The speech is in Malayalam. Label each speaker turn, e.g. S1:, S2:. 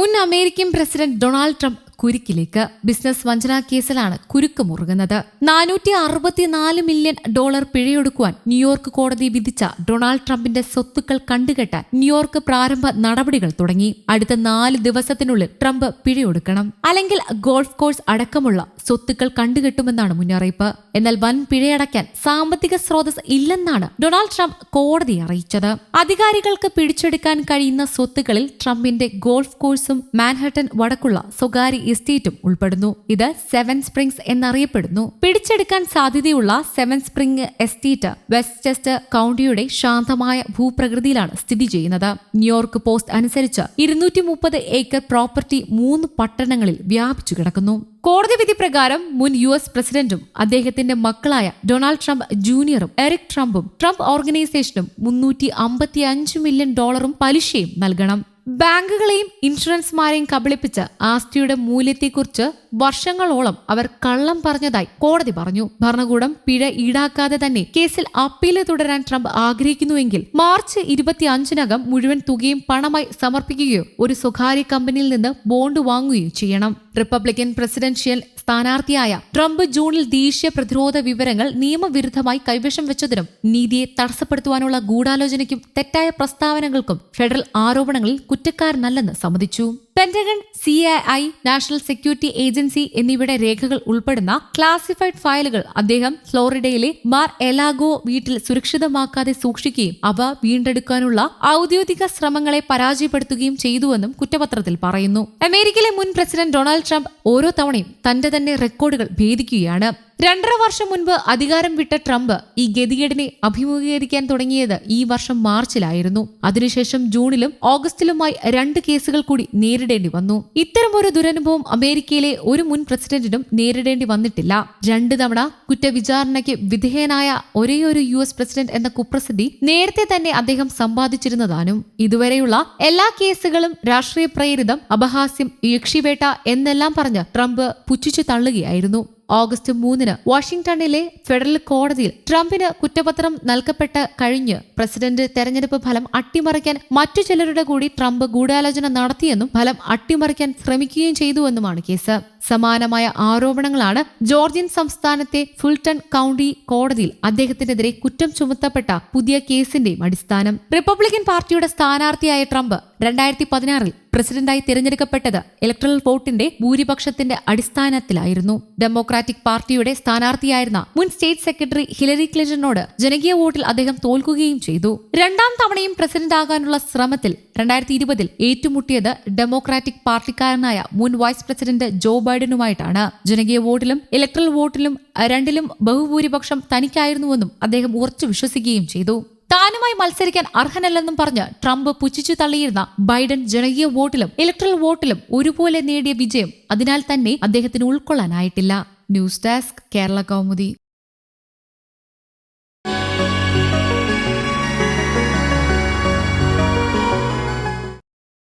S1: മുൻ അമേരിക്കൻ പ്രസിഡന്റ് ഡൊണാൾഡ് ട്രംപ് കുരുക്കിലേക്ക് ബിസിനസ് വഞ്ചനാ കേസിലാണ് കുരുക്ക് മുറുകുന്നത്. നാനൂറ്റി അറുപത്തിനാല് മില്യൺ ഡോളർ പിഴയൊടുക്കുവാൻ ന്യൂയോർക്ക് കോടതി വിധിച്ച ഡൊണാൾഡ് ട്രംപിന്റെ സ്വത്തുക്കൾ കണ്ടുകെട്ടാൻ ന്യൂയോർക്ക് പ്രാരംഭ നടപടികൾ തുടങ്ങി. അടുത്ത നാല് ദിവസത്തിനുള്ളിൽ ട്രംപ് പിഴയൊടുക്കണം. അല്ലെങ്കിൽ ഗോൾഫ് കോഴ്സ് അടക്കമുള്ള സ്വത്തുക്കൾ കണ്ടുകെട്ടുമെന്നാണ് മുന്നറിയിപ്പ്. എന്നാൽ വൻ പിഴയടയ്ക്കാൻ സാമ്പത്തിക സ്രോതസ് ഇല്ലെന്നാണ് ഡൊണാൾഡ് ട്രംപ് കോടതിയെ അറിയിച്ചത്. അധികാരികൾക്ക് പിടിച്ചെടുക്കാൻ കഴിയുന്ന സ്വത്തുക്കളിൽ ട്രംപിന്റെ ഗോൾഫ് കോഴ്സും മാൻഹട്ടൻ വടക്കുള്ള സ്വകാര്യ എസ്റ്റേറ്റും ഉൾപ്പെടുന്നു. ഇത് സെവൻ സ്പ്രിങ്സ് എന്നറിയപ്പെടുന്നു. പിടിച്ചെടുക്കാൻ സാധ്യതയുള്ള സെവൻ സ്പ്രിംഗ് എസ്റ്റേറ്റ് വെസ്റ്റ്ചെസ്റ്റർ കൗണ്ടിയുടെ ശാന്തമായ ഭൂപ്രകൃതിയിലാണ് സ്ഥിതി ചെയ്യുന്നത്. ന്യൂയോർക്ക് പോസ്റ്റ് അനുസരിച്ച് ഇരുന്നൂറ്റി ഏക്കർ പ്രോപ്പർട്ടി മൂന്ന് പട്ടണങ്ങളിൽ വ്യാപിച്ചു കിടക്കുന്നു. കോടതി വിധി പ്രകാരം മുൻ യു എസ് പ്രസിഡന്റും അദ്ദേഹത്തിന്റെ മക്കളായ ഡൊണാൾഡ് ട്രംപ് ജൂനിയറും എറിക് ട്രംപും ട്രംപ് ഓർഗനൈസേഷനും മുന്നൂറ്റി അമ്പത്തി അഞ്ച് മില്യൺ ഡോളറും പലിശയും നൽകണം. ബാങ്കുകളെയും ഇൻഷുറൻസ്മാരെയും കബളിപ്പിച്ച് ആസ്തിയുടെ മൂല്യത്തെക്കുറിച്ച് വർഷങ്ങളോളം അവർ കള്ളം പറഞ്ഞതായി കോടതി പറഞ്ഞു. ഭരണകൂടം പിഴ ഈടാക്കാതെ തന്നെ കേസിൽ അപ്പീൽ തുടരാൻ ട്രംപ് ആഗ്രഹിക്കുന്നുവെങ്കിൽ മാർച്ച് ഇരുപത്തി അഞ്ചിനകം മുഴുവൻ തുകയും പണമായി സമർപ്പിക്കുകയോ ഒരു സ്വകാര്യ കമ്പനിയിൽ നിന്ന് ബോണ്ട് വാങ്ങുകയോ ചെയ്യണം. റിപ്പബ്ലിക്കൻ പ്രസിഡൻഷ്യൽ സ്ഥാനാർത്ഥിയായ ട്രംപ് ജൂണിൽ ദേശീയ പ്രതിരോധ വിവരങ്ങൾ നിയമവിരുദ്ധമായി കൈവശം വെച്ചതിനും നീതിയെ തടസ്സപ്പെടുത്തുവാനുള്ള ഗൂഢാലോചനയ്ക്കും തെറ്റായ പ്രസ്താവനകൾക്കും ഫെഡറൽ ആരോപണങ്ങളിൽ കുറ്റക്കാരനല്ലെന്ന് സമ്മതിച്ചു. Pentagon C I National Security Agency എന്നിവയുടെ രേഖകൾ ഉൾപ്പെടുന്ന ക്ലാസിഫൈഡ് ഫയലുകൾ അദ്ദേഹം ഫ്ലോറിഡയിലെ മാർ എലാഗോ വീട്ടിൽ സുരക്ഷിതമാക്കാതെ സൂക്ഷിക്കുകയും അവ വീണ്ടെടുക്കാനുള്ള ഔദ്യോഗിക ശ്രമങ്ങളെ പരാജയപ്പെടുത്തുകയും ചെയ്തുവെന്നും കുറ്റപത്രത്തിൽ പറയുന്നു. അമേരിക്കയിലെ മുൻ പ്രസിഡന്റ് ഡൊണാൾഡ് ട്രംപ് ഓരോ തവണയും തന്റെ തന്നെ റെക്കോർഡുകൾ ഭേദിക്കുകയാണ്. രണ്ടര വർഷം മുൻപ് അധികാരം വിട്ട ട്രംപ് ഈ ഗതികേടിനെ അഭിമുഖീകരിക്കാൻ തുടങ്ങിയത് ഈ വർഷം മാർച്ചിലായിരുന്നു. അതിനുശേഷം ജൂണിലും ഓഗസ്റ്റിലുമായി രണ്ട് കേസുകൾ കൂടി നേരിടേണ്ടി വന്നു. ഇത്തരമൊരു ദുരനുഭവം അമേരിക്കയിലെ ഒരു മുൻ പ്രസിഡന്റിനും നേരിടേണ്ടി വന്നിട്ടില്ല. രണ്ട് തവണ കുറ്റവിചാരണയ്ക്ക് വിധേയനായ ഒരേയൊരു യു എസ് പ്രസിഡന്റ് എന്ന കുപ്രസിദ്ധി നേരത്തെ തന്നെ അദ്ദേഹം സമ്പാദിച്ചിരുന്നതാനും ഇതുവരെയുള്ള എല്ലാ കേസുകളും രാഷ്ട്രീയ പ്രേരിതം അപഹാസ്യം യക്ഷിവേട്ട എന്നെല്ലാം പറഞ്ഞ് ട്രംപ് പുച്ഛിച്ചു തള്ളുകയായിരുന്നു. ഓഗസ്റ്റ് മൂന്നിന് വാഷിംഗ്ടണിലെ ഫെഡറൽ കോടതിയിൽ ട്രംപിന് കുറ്റപത്രം നൽകപ്പെട്ട് കഴിഞ്ഞ് പ്രസിഡന്റ് തെരഞ്ഞെടുപ്പ് ഫലം അട്ടിമറിക്കാൻ മറ്റു ചിലരുടെ കൂടി ട്രംപ് ഗൂഢാലോചന നടത്തിയെന്നും ഫലം അട്ടിമറിക്കാൻ ശ്രമിക്കുകയും ചെയ്തുവെന്നുമാണ് കേസ്. സമാനമായ ആരോപണങ്ങളാണ് ജോർജിയൻ സംസ്ഥാനത്തെ ഫുൾട്ടൺ കൗണ്ടി കോടതിയിൽ അദ്ദേഹത്തിനെതിരെ കുറ്റം ചുമത്തപ്പെട്ട പുതിയ കേസിന്റെയും അടിസ്ഥാനം. റിപ്പബ്ലിക്കൻ പാർട്ടിയുടെ സ്ഥാനാർത്ഥിയായ ട്രംപ് രണ്ടായിരത്തി പതിനാറിൽ പ്രസിഡന്റായി തിരഞ്ഞെടുക്കപ്പെട്ടത് ഇലക്ട്രൽ വോട്ടിന്റെ ഭൂരിപക്ഷത്തിന്റെ അടിസ്ഥാനത്തിലായിരുന്നു. ഡെമോക്രാറ്റിക് പാർട്ടിയുടെ സ്ഥാനാർത്ഥിയായിരുന്ന മുൻ സ്റ്റേറ്റ് സെക്രട്ടറി ഹിലരി ക്ലിന്റനോട് ജനകീയ വോട്ടിൽ അദ്ദേഹം തോൽക്കുകയും ചെയ്തു. രണ്ടാം തവണയും പ്രസിഡന്റ് ആകാനുള്ള ശ്രമത്തിൽ രണ്ടായിരത്തി ഇരുപതിൽ ഏറ്റുമുട്ടിയത് ഡെമോക്രാറ്റിക് പാർട്ടിക്കാരനായ മുൻ വൈസ് പ്രസിഡന്റ് ജോ ബൈഡനുമായിട്ടാണ് ജനകീയ വോട്ടിലും ഇലക്ട്രൽ വോട്ടിലും രണ്ടിലും ബഹുഭൂരിപക്ഷം തനിക്കായിരുന്നുവെന്നും അദ്ദേഹം ഉറച്ചു വിശ്വസിക്കുകയും ചെയ്തു. താനുമായി മത്സരിക്കാൻ അർഹനല്ലെന്നും പറഞ്ഞ് ട്രംപ് പുച്ഛിച്ചു തള്ളിയിരുന്ന ബൈഡൻ ജനകീയ വോട്ടിലും ഇലക്ട്രൽ വോട്ടിലും ഒരുപോലെ നേടിയ വിജയം അതിനാൽ തന്നെ അദ്ദേഹത്തിന് ഉൾക്കൊള്ളാനായിട്ടില്ല. News desk Kerala Kaumudi.